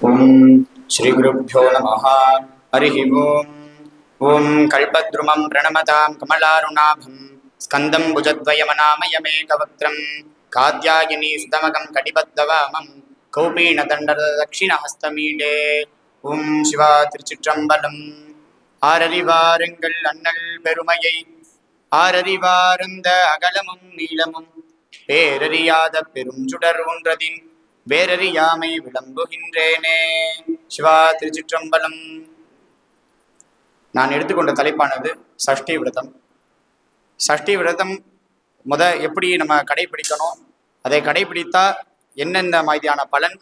ॐ श्रीगुरुभ्यो नमः हरिः ॐ ॐ कल्पद्रुमं प्रणमतां कमलारुणाभं स्कन्दं भुजद्वयमनामयमेकवक्त्रं कात्यायनी सुतमकं कटिबद्धवामं कौपीणदण्डदक्षिणहस्तमीडे ॐ சிவா திருச்சிற்றம்பலம் ஆரறிவாருங்கள் அண்ணல் பெருமையை ஆரறிவாருந்த அகலமும் நீளமும் பேரறியாத பெரும் சுடர் ஒன்றதின் வேறறியாமை விளம்புகின்றேனே. சிவா திருச்சிற்றம்பலம். நான் எடுத்துக்கொண்ட தலைப்பானது சஷ்டி விரதம். சஷ்டி விரதம் முத எப்படி நம்ம கடைபிடிக்கணும்? அதை கடைபிடித்தா என்னென்ன மாதிரியான பலன்?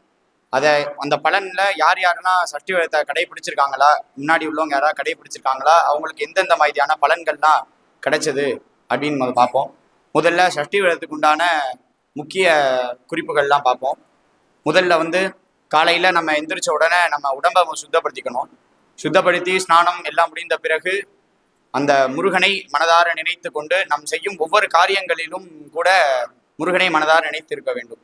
அதை அந்த பலனில் யார் யாரெல்லாம் சஷ்டி விரதத்தை கடைபிடிச்சிருக்காங்களா? முன்னாடி உள்ளவங்க யாராவது கடைபிடிச்சிருக்காங்களா? அவங்களுக்கு எந்தெந்த மாதிரியான பலன்கள்லாம் கிடைச்சது அப்படின்னு பார்ப்போம். முதல்ல சஷ்டி விரதத்துக்கு உண்டான முக்கிய குறிப்புகள்லாம் பார்ப்போம். முதல்ல வந்து காலையில் நம்ம எந்திரிச்ச உடனே நம்ம உடம்பை சுத்தப்படுத்திக்கணும். சுத்தப்படுத்தி ஸ்நானம் எல்லாம் முடிந்த பிறகு அந்த முருகனை மனதார நினைத்து கொண்டு நாம் செய்யும் ஒவ்வொரு காரியங்களிலும் கூட முருகனை மனதார நினைத்து இருக்க வேண்டும்.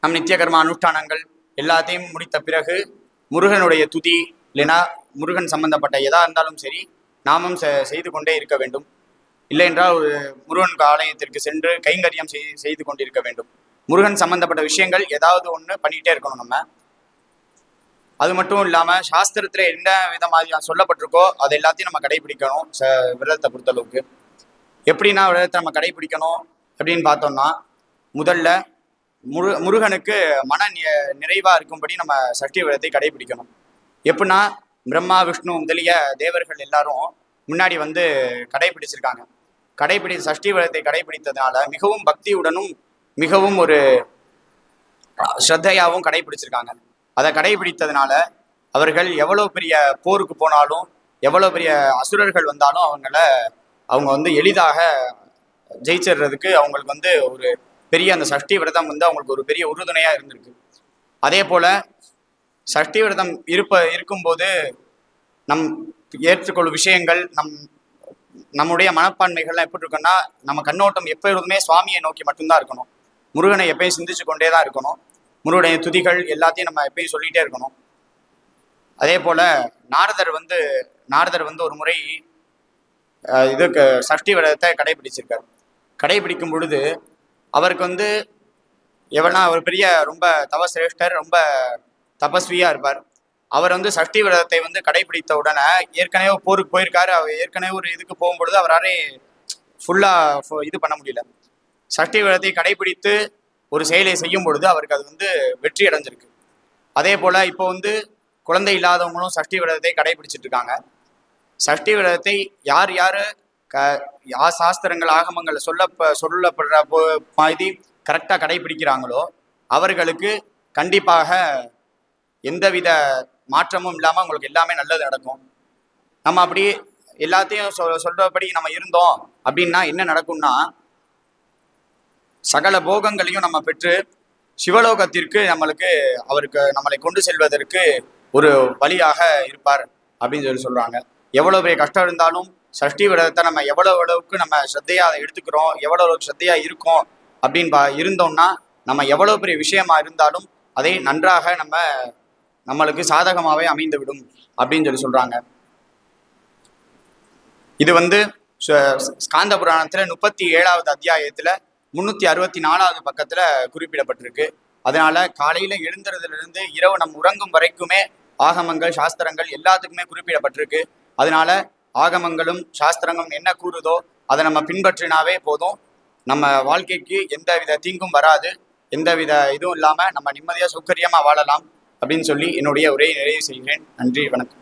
நம் நித்திய கர்ம அனுஷ்டானங்கள் எல்லாத்தையும் முடித்த பிறகு முருகனுடைய துதி இல்லைனா முருகன் சம்பந்தப்பட்ட எதா இருந்தாலும் சரி நாமும் செ- செய்து கொண்டே இருக்க வேண்டும். இல்லை என்றால் ஒரு முருகன் ஆலயத்திற்கு சென்று கைங்கரியம் செய் செய்து கொண்டிருக்க வேண்டும். முருகன் சம்பந்தப்பட்ட விஷயங்கள் ஏதாவது ஒன்று பண்ணிகிட்டே இருக்கணும் நம்ம. அது மட்டும் இல்லாமல் சாஸ்திரத்தில் என்ன விதமாக சொல்லப்பட்டிருக்கோ அது எல்லாத்தையும் நம்ம கடைபிடிக்கணும் ச விரதத்தை பொறுத்தளவுக்கு. எப்படின்னா விரதத்தை நம்ம கடைபிடிக்கணும் அப்படின்னு பார்த்தோம்னா முதல்ல முரு முருகனுக்கு மன நி- இருக்கும்படி நம்ம சஷ்டி விரதத்தை கடைபிடிக்கணும். எப்படின்னா பிரம்மா விஷ்ணு முதலிய தேவர்கள் எல்லாரும் முன்னாடி வந்து கடைபிடிச்சிருக்காங்க. கடைபிடி சஷ்டி விரதத்தை கடைபிடித்ததுனால மிகவும் பக்தியுடனும் மிகவும் ஒரு ஸ்ரத்தையாகவும் கடைபிடிச்சிருக்காங்க. அதை கடைபிடித்ததுனால அவர்கள் எவ்வளோ பெரிய போருக்கு போனாலும் எவ்வளோ பெரிய அசுரர்கள் வந்தாலும் அவங்கள அவங்க வந்து எளிதாக ஜெயிச்சிடுறதுக்கு அவங்களுக்கு வந்து ஒரு பெரிய அந்த சஷ்டி விரதம் வந்து அவங்களுக்கு ஒரு பெரிய உறுதுணையாக இருந்திருக்கு. அதே போல் சஷ்டி விரதம் இருப்ப இருக்கும்போது நம் ஏற்றுக்கொள்ளும் விஷயங்கள் நம் நம்முடைய மனப்பான்மைகள்லாம் எப்படி இருக்குன்னா நம்ம கண்ணோட்டம் எப்பொழுதுமே சுவாமியை நோக்கி மட்டும்தான் இருக்கணும். முருகனை எப்பயும் சிந்திச்சு கொண்டே தான் இருக்கணும். முருகனுடைய துதிகள் எல்லாத்தையும் நம்ம எப்பயும் சொல்லிகிட்டே இருக்கணும். அதே போல் நாரதர் வந்து நாரதர் வந்து ஒரு முறை இதுக்கு சஷ்டி விரதத்தை கடைபிடிச்சிருக்கார். கடைபிடிக்கும் பொழுது அவருக்கு வந்து எவனா அவர் பெரிய ரொம்ப தவசிரேஷ்டர் ரொம்ப தபஸ்வியாக இருப்பார். அவர் வந்து சஷ்டி விரதத்தை வந்து கடைபிடித்த உடனே ஏற்கனவே போருக்கு போயிருக்காரு. அவர் ஏற்கனவே ஒரு இதுக்கு போகும்பொழுது அவராலே ஃபுல்லாக இது பண்ண முடியல. சஷ்டி விரதத்தை கடைபிடித்து ஒரு செயலை செய்யும் பொழுது அவருக்கு அது வந்து வெற்றி அடைஞ்சிருக்கு. அதே போல் இப்போ வந்து குழந்தை இல்லாதவங்களும் சஷ்டி விரதத்தை கடைபிடிச்சிட்டு இருக்காங்க. சஷ்டி விரதத்தை யார் யார் க யா சாஸ்திரங்கள் ஆகமங்கள் சொல்ல சொல்லப்படுற போ மாதிரி கரெக்டாக கடைபிடிக்கிறாங்களோ அவர்களுக்கு கண்டிப்பாக எந்தவித மாற்றமும் இல்லாமல் உங்களுக்கு எல்லாமே நல்லது நடக்கும். நம்ம அப்படி எல்லாத்தையும் சொ சொல்கிறபடி நம்ம இருந்தோம் அப்படின்னா என்ன நடக்கும்னா சகல போகங்களையும் நம்ம பெற்று சிவலோகத்திற்கு நம்மளுக்கு அவருக்கு நம்மளை கொண்டு செல்வதற்கு ஒரு வழியாக இருப்பார் அப்படின்னு சொல்லி சொல்கிறாங்க எவ்வளோ பெரிய கஷ்டம் இருந்தாலும் சஷ்டி விரதத்தை நம்ம எவ்வளோ அளவுக்கு நம்ம ஸ்ரத்தையாக அதை எடுத்துக்கிறோம் எவ்வளவு அளவுக்கு ஸ்ரத்தையாக இருக்கோம் அப்படின்னு பா இருந்தோம்னா நம்ம எவ்வளோ பெரிய விஷயமா இருந்தாலும் அதை நன்றாக நம்ம நம்மளுக்கு சாதகமாகவே அமைந்து விடும் அப்படின்னு சொல்லி சொல்கிறாங்க இது வந்து ச- ஸ்காந்த புராணத்தில் முப்பத்தி ஏழாவது அத்தியாயத்தில் முன்னூத்தி அறுபத்தி நாலாவது பக்கத்துல குறிப்பிடப்பட்டிருக்கு. அதனால காலையில எழுந்துறதுல இருந்து இரவு நம் உறங்கும் வரைக்குமே ஆகமங்கள் சாஸ்திரங்கள் எல்லாத்துக்குமே குறிப்பிடப்பட்டிருக்கு. அதனால ஆகமங்களும் சாஸ்திரங்களும் என்ன கூறுதோ அதை நம்ம பின்பற்றினாவே போதும். நம்ம வாழ்க்கைக்கு எந்த வித தீங்கும் வராது. எந்த வித இதுவும் இல்லாம நம்ம நிம்மதியா சௌகரியமா வாழலாம் அப்படின்னு சொல்லி என்னுடைய உரையை நிறைவு செய்கிறேன். நன்றி வணக்கம்.